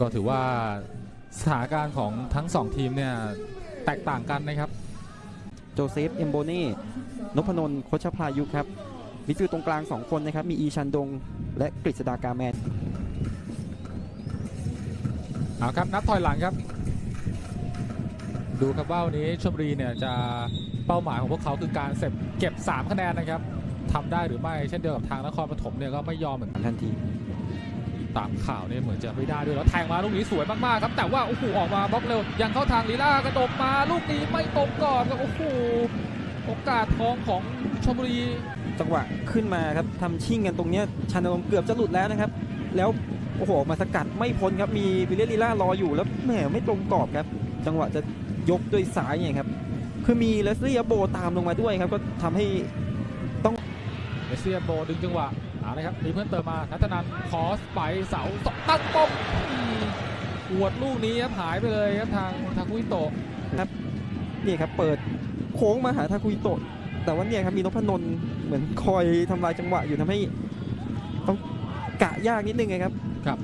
ก็ถือว่าสถานการณ์ของทั้งสองทีมเนี่ยแตกต่างกันนะครับ โจเซฟเอมโบเน่นพนนท์โคชพลายุครับมิดฟิลด์ตรงกลาง 2 คนนะครับ มีอีชันดง และกฤษดากาแมนเอาครับ นับถอยหลังครับ ดูครับว่าวันนี้ชมบุรีเนี่ยจะเป้าหมายของพวกเขาคือการเสร็จเก็บ 3 คะแนนนะครับทำได้หรือไม่เช่นเดียวกับทางนครปฐมเนี่ยก็ไม่ยอมเหมือนกันทันที ตามข่าวเนี่ยเหมือนจะไม่ได้ด้วยแล้วแทงมาลูกนี้สวยมากๆครับ แต่ว่าโอ้โหออกมาบล็อกเร็วยังเข้าทางลีลากระดกมาลูกนี้ไม่ตรงกรอบครับโอ้โหโอกาสทองของชมบุรี จังหวะขึ้นมาครับทำชิ่งกันตรงเนี้ยชันนรงค์เกือบจะหลุดแล้วนะครับ แล้วโอ้โหออกมาสกัดไม่พ้นครับมีวิลเลียลีล่ารออยู่แล้วแหมไม่ตรงกรอบครับ จังหวะจะยกด้วยซ้ายเนี่ยครับคือมีเลสลี่อับโบตามลงมาด้วยครับก็ทำให้ต้องเมสเซียโบดึงจังหวะ เอาละครับมีเพื่อนเติมมานัทนันคอสไปเสาสองตั้งป้อมอืมอวดลูกนี้ครับหายไปเลยครับทางทาคุอิโตะนี่ครับเปิดโค้งมาหาทาคุยโตะแต่ว่าเนี่ยครับมีนพนนท์เหมือนคอยทำลายจังหวะอยู่ทำให้ต้องกะยากนิดนึงไงครับ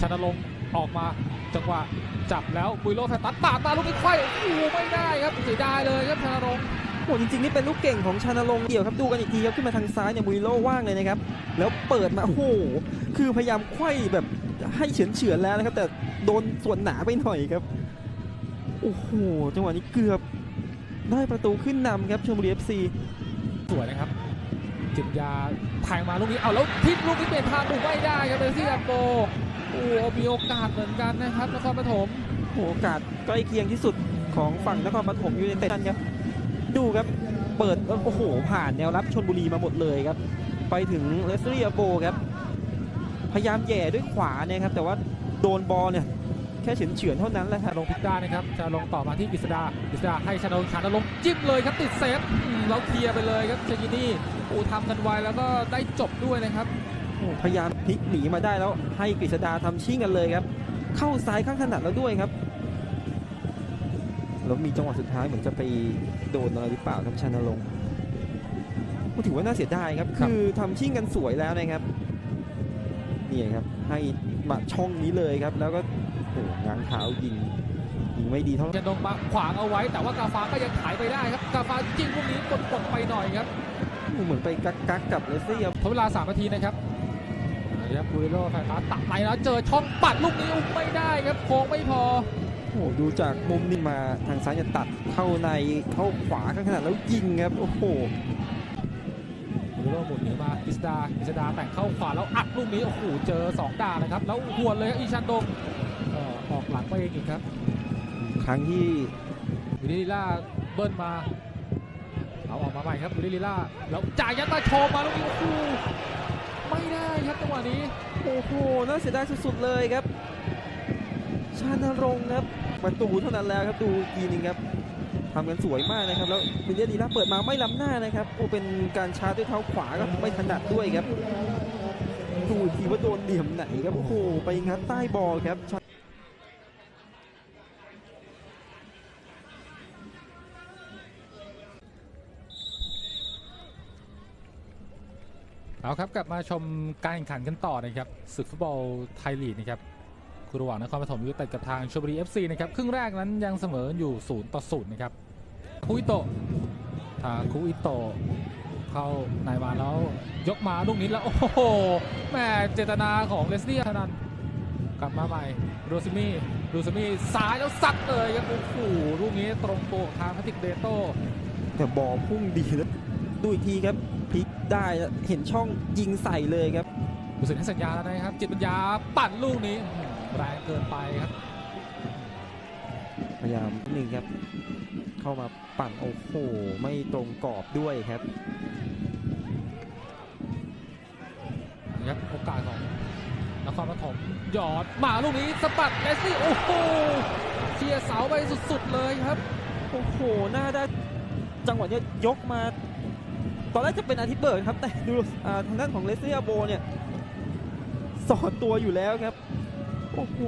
ชนรงค์ออกมาจังหวะจับแล้วบุยโลแฟนตัดปาดมาลูกนี้ไขว้โอ้โหไม่ได้ครับเสียดายเลยครับชนรงค์ โอ้จริงๆนี่เป็นลูกเก่งของชานรงค์เดี่ยวครับดูกันอีกทีครับขึ้นมาทางซ้ายเนี่ยมุยโลว่างเลยนะครับแล้วเปิดมาโอ้โหคือพยายามไขว้แบบให้เฉือนเฉือนๆแล้วนะครับ แต่โดนส่วนหนาไปหน่อยครับโอ้โหจังหวะนี้เกือบได้ประตูขึ้นนำครับชลบุรีเอฟซีสวยนะครับจิตยาแทงมาลูกนี้เอาแล้วพลิกลูกนี้เปลี่ยนทางถูกไม่ได้ครับเบลซี่อัมโกโอ้โหมีโอกาสเหมือนกันนะครับนครปฐมโอ้โหโอกาสใกล้เคียงที่สุดของฝั่งนครปฐมยูไนเต็ดนั่นครับ ดูครับ เปิดโอ้โหผ่านแนวรับชนบุรีมาหมดเลยครับ ไปถึงเลสเรียโบครับ พยายามแหย่ด้วยขวาเนี่ยครับ แต่ว่าโดนบอลเนี่ยแค่เฉือนเฉือนๆเท่านั้นแหละครับลงพลิกได้นะครับจะลงต่อมาที่กฤษดากฤษดาให้ชนรงค์ชานรงค์จิ้มเลยครับติดเซฟอืมแล้วเคลียร์ไปเลยครับเชยินี่โอ้ทำกันไวแล้วก็ได้จบด้วยนะครับโอ้พยายามพลิกหนีมาได้แล้วให้กฤษดาทำชิ่งกันเลยครับ เข้าซ้ายข้างถนัดแล้วด้วยครับ แล้วมีจังหวะสุดท้ายเหมือนจะไปโดนอะไรหรือเปล่าครับชานรงค์ก็ถือว่าน่าเสียดายครับครับคือทำชิ่งกันสวยแล้วนะครับนี่ครับให้มาช่องนี้เลยครับ แล้วก็โอ้ง้างเท้ายิงยิงไม่ดีเท่าไหร่ชนรงค์มาขวางเอาไว้ แต่ว่ากาฟ้าก็ยังขายไปได้ครับกาฟ้าจิ้มลูกนี้กดกดไปหน่อยครับเหมือนไปกักกักๆกับเลสซี่ครับทดเวลา3นาทีนะครับนะครับบูริโลแฟนตาตัดในแล้วเจอช่องปัดลูกนี้อุ้มไม่ได้ครับโค้งไม่พอ โอ้โหดูจากมุมนี้มาทางซ้ายจะตัดเข้าในเข้าขวาข้างถนัดแล้วยิงครับโอ้โหบูริโลหมุนหนีมาอิสดาอิสดาแต่งเข้าขวาแล้วอัดลูกนี้โอ้โหเจอ 2ด่านนะครับ แล้วหวนเลยครับอีชันดงเอ่อออกหลังไปเองอีกครับ ครั้งที่วิลิล่าเบิ้ลมาเอาออกมาใหม่ครับวิลิล่าแล้วจ่ายยัดมาโชว์มาลูกนี้โอ้โหไม่ได้ครับจังหวะนี้โอ้โหน่าเสียดายสุดๆเลยครับชานรงค์ครับ ประตูเท่านั้นแล้วครับดูอีกทีนึงครับทำกันสวยมากนะครับ แล้วมิเลียดีล่าเปิดมาไม่ล้ำหน้านะครับโอเป็นการชาร์จด้วยเท้าขวาก็ไม่ถนัดด้วยครับ ดูอีกทีว่าโดนเหลี่ยมไหนครับโอ้โหไปงัดใต้บอลครับเอาครับกลับมาชมการแข่งขันกันต่อนะครับศึกฟุตบอลไทยลีกนะครับ คือระหว่างนครปฐมยูไนเต็ดกับทางชลบุรี FC นะครับครึ่งแรกนั้นยังเสมออยู่0ต่อ0นะครับคุอิโตะทางคุอิโตะเข้าในมาแล้วยกมาลูกนี้แล้ว โอ้โหแม่เจตนาของเลสเลียเท่านั้นกลับมาใหม่โรซิมี่โรซิมี่ซ้ายแล้วซัดเลยครับโอ้โหลูกนี้ตรงตัวของทางพัติกเดโต้แต่บอลพุ่งดีแล้วดูอีกทีครับพลิกได้แล้วเห็นช่องยิงใส่เลยครับรู้สึกให้สัญญาแล้วนะครับ จิตปัญญาปั่นลูกนี้อื้อหือ แรงเกินไปครับ พยายามนิดนึงครับ เข้ามาปั่นโอ้โหไม่ตรงกรอบด้วยครับนะครับโอกาสของนครปฐมหยอดมาลูกนี้สะบัดเมสซี่โอ้โหเชียร์เสาไปสุดๆเลยครับโอ้โหหน้าได้จังหวะเนี้ยยกมา ตอนแรกจะเป็นอาทิตย์เบิร์ดครับแต่ดูอ่าทางด้านของเลสเซียโบเนี่ยสอดตัวอยู่แล้วครับ โอ้โห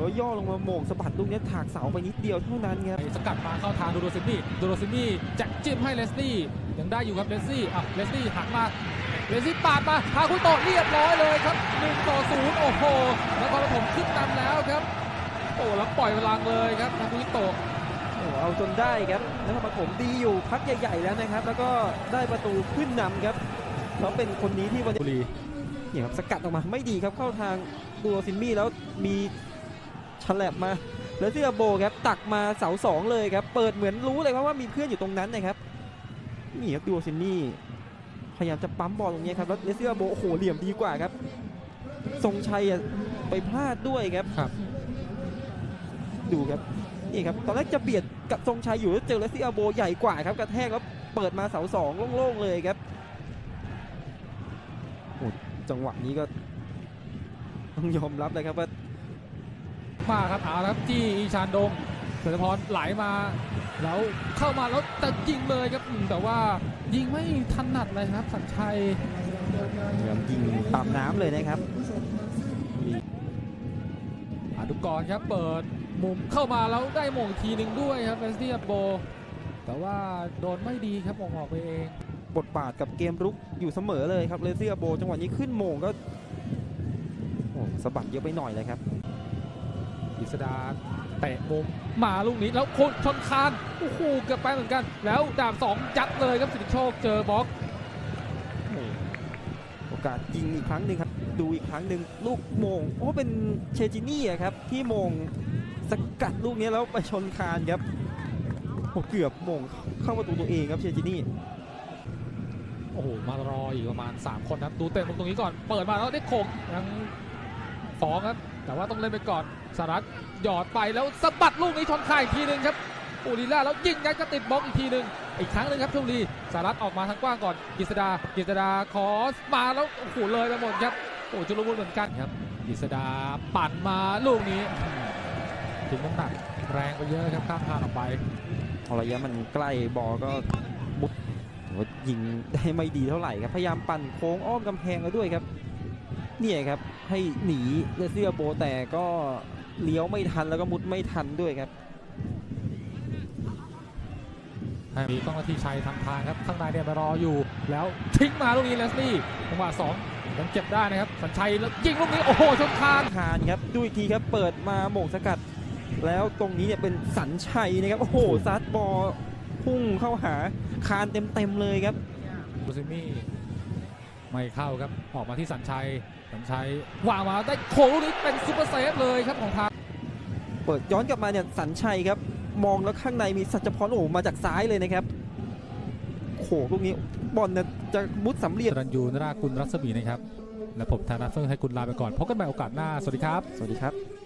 แล้วย่อลงมาโหม่งสะบัดลูกเนี้ยถากเสาไปนิดเดียวเท่านั้นครับสกัดมาเข้าทางดูโรซินี่ดูโรซินี่แจ็คจิ้มให้เลสลี่ยังได้อยู่ครับเลสลี่อะเลสลี่หักมาเลสลี่ปาดมาพาคุโตะเรียบร้อยเลยครับ1ต่อ0โอ้โหนครปฐมขึ้นนำแล้วครับโอ้แล้วปล่อยพลังเลยครับทางคุยโตะโอ้เอาจนได้ครับนครปฐมดีอยู่พักใหญ่ๆแล้วนะครับ แล้วก็ได้ประตูขึ้นนำครับเขาเป็นคนนี้ที่วันนี้บุรี เนี่ยครับสกัดออกมาไม่ดีครับเข้าทางดูซินมี่แล้วมีฉลับมา แล้วที่อาโบครับตักมาเสาสองเลยครับเปิดเหมือนรู้เลยครับว่ามีเพื่อนอยู่ตรงนั้นนะครับนี่ครับดูซินมี่พยายามจะปั๊มบอลตรงนี้ครับแล้วเลเซียโบโอ้โหเหลี่ยมดีกว่าครับ ทรงชัยอะไปพลาดด้วยครับครับ ดูครับนี่ครับตอนแรกจะเบียดกับทรงชัยอยู่แล้วเจอเลสซี่อาโบใหญ่กว่าครับกระแทกแล้วเปิดมาเสาสองโล่งๆเลยครับโอ้ จังหวะนี้ก็ต้องยอมรับเลยครับว่ามาครับเอาละครับจี้อีชานดงเสรพรไหลมาแล้วเข้ามาแล้วจะยิงเลยครับอืมแต่ว่ายิงไม่ถนัดเลยครับสัญชัยพยายามยิงตามน้ำเลยนะครับอนุกรครับเปิดมุมเข้ามาแล้วได้มงอีกทีหนึ่งด้วยครับเวสเตียโบ แต่ว่าโดนไม่ดีครับมงออกไปเอง บทบาทกับเกมรุกอยู่เสมอเลยครับเลสซี่อาโบ จังหวะนี้ขึ้นโมงก็โอ้สะบัดเยอะไปหน่อยเลยครับอิสดาเตะมุมมาลูกนี้แล้วคนชนคานโอ้โหเกือบไปเหมือนกัน แล้วดาบสองยัดเลยครับสิทธิโชคเจอบล็อกโอกาสยิงอีกครั้งหนึ่งครับ ดูอีกครั้งหนึ่งลูกโมงโอ้เป็นเชจินี่อะครับ ที่โมงสกัดลูกนี้แล้วไปชนคานครับโอ้เกือบโมงเข้าประตูตัวเองครับเชจินี่ โอ้โหมารออีกประมาณ 3 คนครับ ดูเตะมุมตรงนี้ก่อน เปิดมาแล้วได้โขกยังฟ้องครับ แต่ว่าต้องเล่นไปก่อนสารัตหยอดไปแล้วสะบัดลูกนี้ชนคายอีกทีหนึ่งครับอูลีล่าแล้วยิงยัดก็ติดบล็อกอีกทีหนึ่งอีกครั้งหนึ่งครับชมบุรีสารัตออกมาทางกว้างก่อนกฤษดากฤษดาขอมาแล้วโอ้โหเลยไปหมดครับโอ้ชุลมุนเหมือนกันครับกฤษดาปั่นมาลูกนี้ถึงน้ำหนักแรงไปเยอะครับข้ามคานออกไปพอระยะมันใกล้บอลก็ ว่ายิงได้ไม่ดีเท่าไหร่ครับ พยายามปั่นโค้งอ้อมกำแพงแล้วด้วยครับ เนี่ยครับให้หนีเลสเซียโบแต่ก็เลี้ยวไม่ทันแล้วก็มุดไม่ทันด้วยครับให้มีกล้องนาทีชัยทำทางครับ ข้างในเนี่ยมารออยู่ แล้วทิ้งมาลูกนี้เลสลี่จังหวะสองยังเก็บได้นะครับ สัญชัยแล้วยิงลูกนี้ โอ้โหชนคานคานครับดูอีกทีครับ เปิดมาโมงสกัด แล้วตรงนี้เนี่ยเป็นสัญชัยนะครับ โอ้โหซัดบอล พุ่งเข้าหาคานเต็มๆเลยครับบูซิมี่ไม่เข้าครับออกมาที่สัญชัยสัญชัยวางมาได้โขงลูกนี้เป็นซูเปอร์เซฟเลยครับของทางเปิดย้อนกลับมาเนี่ยสัญชัยครับมองแล้วข้างในมีสัจพรโอ้โหมาจากซ้ายเลยนะครับโอ้โหลูกนี้บอลเนี่ยจะมุดสำเร็จสรัญยูนรากุลรัศมีนะครับและผมธนาเฟิ่งให้คุณลาไปก่อนพบกันใหม่โอกาสหน้าสวัสดีครับ สวัสดีครับ